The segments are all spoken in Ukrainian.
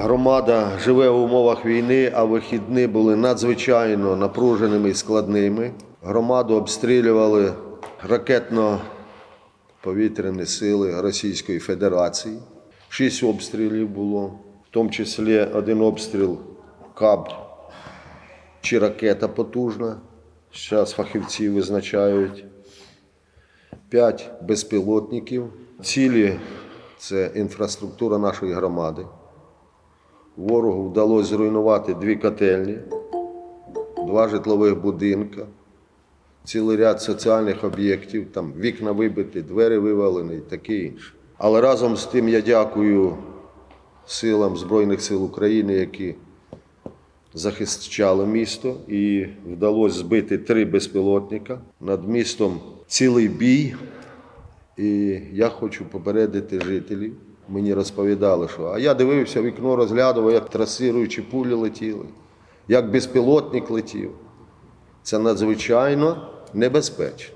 Громада живе в умовах війни, а вихідні були надзвичайно напруженими і складними. Громаду обстрілювали ракетно-повітряні сили Російської Федерації. Шість обстрілів було, в тому числі один обстріл КАБ чи ракета потужна. Зараз фахівці визначають. П'ять безпілотників. Цілі це інфраструктура нашої громади. Ворогу вдалося зруйнувати дві котельні, два житлових будинка, цілий ряд соціальних об'єктів, там вікна вибиті, двері вивалені і таке інше. Але разом з тим я дякую силам Збройних сил України, які захищали місто, і вдалося збити три безпілотника. Над містом цілий бій. І я хочу попередити жителів. Мені розповідали, що а я дивився вікно, розглядував, як трасируючі пулі летіли, як безпілотник летів. Це надзвичайно небезпечно.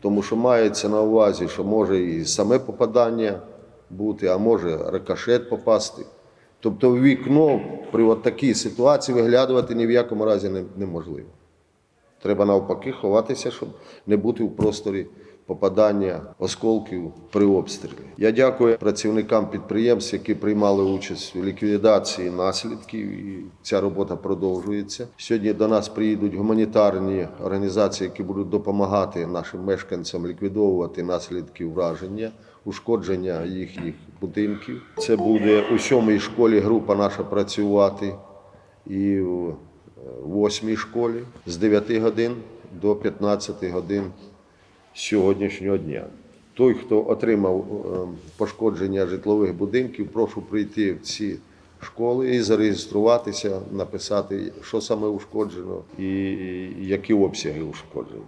Тому що мається на увазі, що може і саме попадання бути, а може рикошет попасти. Тобто в вікно при от такій ситуації виглядувати ні в якому разі неможливо. Треба навпаки ховатися, щоб не бути в просторі попадання осколків при обстрілі. Я дякую працівникам підприємств, які приймали участь у ліквідації наслідків. І ця робота продовжується. Сьогодні до нас приїдуть гуманітарні організації, які будуть допомагати нашим мешканцям ліквідовувати наслідки враження, ушкодження їхніх будинків. Це буде у сьомій школі група наша працювати і в восьмій школі з 9 годин до 15 годин сьогоднішнього дня. Той, хто отримав е, пошкодження житлових будинків, прошу прийти в ці школи і зареєструватися, написати, що саме ушкоджено і які обсяги ушкоджені.